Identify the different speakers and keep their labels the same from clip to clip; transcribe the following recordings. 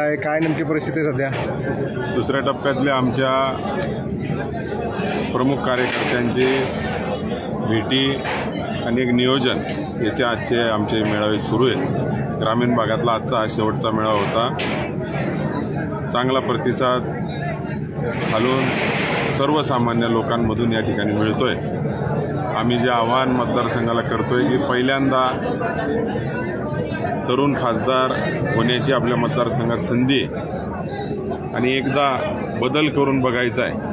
Speaker 1: काय काय नेमकी परिस्थिती आहे सध्या?
Speaker 2: दुसऱ्या टप्प्यातल्या आमच्या प्रमुख कार्यकर्त्यांची भेटी आणि एक नियोजन याचे आजचे आमचे मेळावे सुरू आहेत. ग्रामीण भागातला आजचा हा शेवटचा मेळावा होता. चांगला प्रतिसाद घालून सर्वसामान्य लोकांमधून या ठिकाणी मिळतो आहे आम्ही जे आव्हान मतदारसंघाला करतो आहे की पहिल्यांदा तरुण खासदार होण्याची आपल्या मतदारसंघात संधी आहे. आणि एकदा बदल करून बघायचा आहे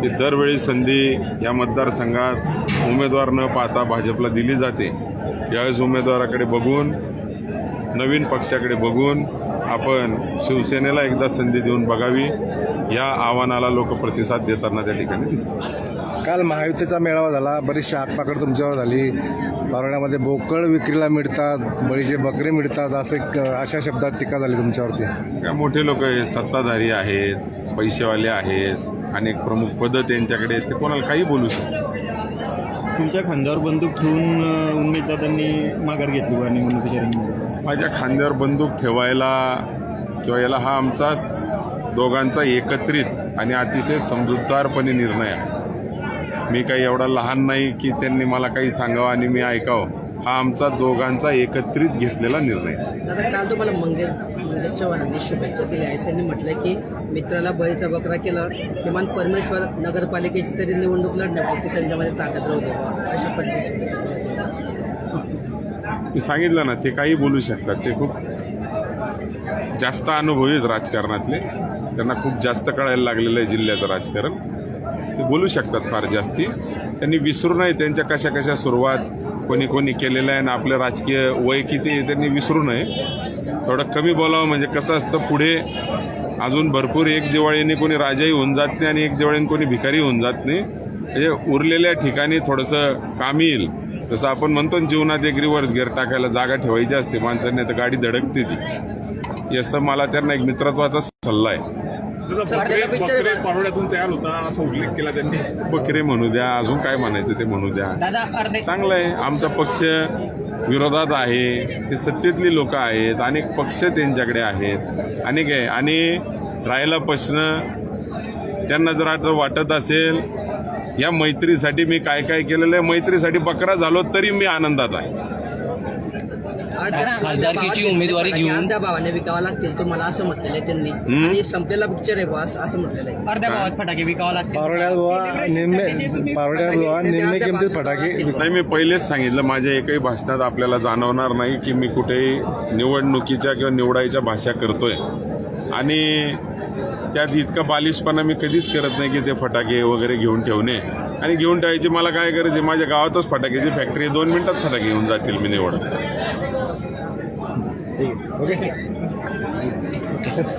Speaker 2: की दरवेळी संधी या मतदारसंघात उमेदवार न पाहता भाजपला दिली जाते. यावेळेस उमेदवाराकडे बघून नवीन पक्षाकडे बघून आपण शिवसेनेला एकदा संधी देऊन बघावी. या आव्हानाला लोक प्रतिसाद देताना त्या ठिकाणी दिसतात.
Speaker 1: काल महायुतीचा मेळावा झाला बरीचशी आगपाकड तुमच्यावर झाली. पारोण्यामध्ये बोकळ विक्रीला मिळतात बळीचे बकरे मिळतात असं एक अशा शब्दात टीका झाली तुमच्यावरती.
Speaker 2: काय मोठे लोक सत्ताधारी आहेत पैसेवाले आहेत अनेक प्रमुख पदं त्यांच्याकडे आहेत ते कोणाला काही बोलू शकतात
Speaker 3: तुमच्या खांद्यावर बंदूक ठेवून उमेदवारांनी माघार घेतली बा निवडणुकीच्या.
Speaker 2: माझ्या खांद्यावर बंदूक ठेवायला किंवा याला हा आमचा दोघांचा एकत्रित आणि अतिशय समजूतदारपणे निर्णय आहे. मी काही एवढा लहान नाही की त्यांनी मला काही सांगावं आणि मी ऐकावं. हा आमचा दोघांचा एकत्रित घेतलेला निर्णय.
Speaker 4: दादा काल तुम्हाला मंगेश मंगेश चव्हाणांनी शुभेच्छा दिल्या आहेत. त्यांनी म्हटलंय की मित्राला बळीचा बकरा केला. किमान परमेश्वर नगरपालिकेची तरी निवडणूक लढण्यापुरती त्यांच्यामध्ये ताकद राहू अशा पद्धतीने
Speaker 2: मी सांगितलं ना ते काही बोलू शकतात. ते खूप जास्त अनुभवी आहेत राजकारणातले. त्यांना खूप जास्त कळायला लागलेलं आहे जिल्ह्याचं राजकारण. ते बोलू शकतात फार जास्ती. त्यांनी विसरू नये त्यांच्या कशा कशा सुरुवात कोणी कोणी केलेलं आहे आणि आपलं राजकीय वय किती आहे त्यांनी विसरू नये. थोडं कमी बोलावं म्हणजे कसं असतं पुढे अजून भरपूर एक दिवाळीने कोणी राजाही होऊन जात नाही आणि एक दिवाळीने कोणी भिकारी होऊन जात नाही. म्हणजे उरलेल्या ठिकाणी थोडंसं काम येईल. जसं आपण म्हणतो ना जीवनात एक रिव्हर्स गेअर टाकायला जागा ठेवायची असते माणसांनी तर गाडी धडकते ती. याचं मला त्यांना एक मित्रत्वाचा सल्ला आहे.
Speaker 4: बकरे- बकरे
Speaker 5: पारोड्यातून तयार होता असा उल्लेख केला त्यांनी.
Speaker 2: बकरे म्हणू द्या अजून काय म्हणायचं ते म्हणू द्या. चांगलं आहे आमचा पक्ष विरोधात आहे ते सत्तेतली लोक आहेत अनेक पक्ष त्यांच्याकडे आहेत. अनेक आहे आणि राहिला प्रश्न त्यांना जर आता वाटत असेल या मैत्रीसाठी मी काय काय केलेलं आहे मैत्रीसाठी बकरा झालो तरी मी आनंदात आहे.
Speaker 6: खासदारकीची उमेदवारी घेऊन-
Speaker 4: अर्ध्या भावाने विकावं लागतील तुम्हाला असं म्हटलेलं आहे त्यांनी. आणि संपलेला पिक्चर आहे बॉस असं म्हटलेलं आहे.
Speaker 6: अर्ध्या भावात फटाके विकावं लागतील.
Speaker 1: पारोड्यात बुवा निम्मे पारोड्यात बुवा निम्मे किमतीत फटाके
Speaker 2: नाही मी पहिलेच सांगितलं माझ्या एकही भाषणात आपल्याला जाणवणार नाही की मी कुठेही निवडणुकीच्या किंवा निवडायच्या भाषा करतोय. आणि त्यात इतका बालिशपणा मी कधीच करत नाही की ते फटाके वगैरे घेऊन ठेवणे. आणि घेऊन ठेवायचे मला काय करायचे माझ्या गावातच फटाक्याची फॅक्टरी आहे. दोन मिनिटात फटाके घेऊन जातील मी निवडत.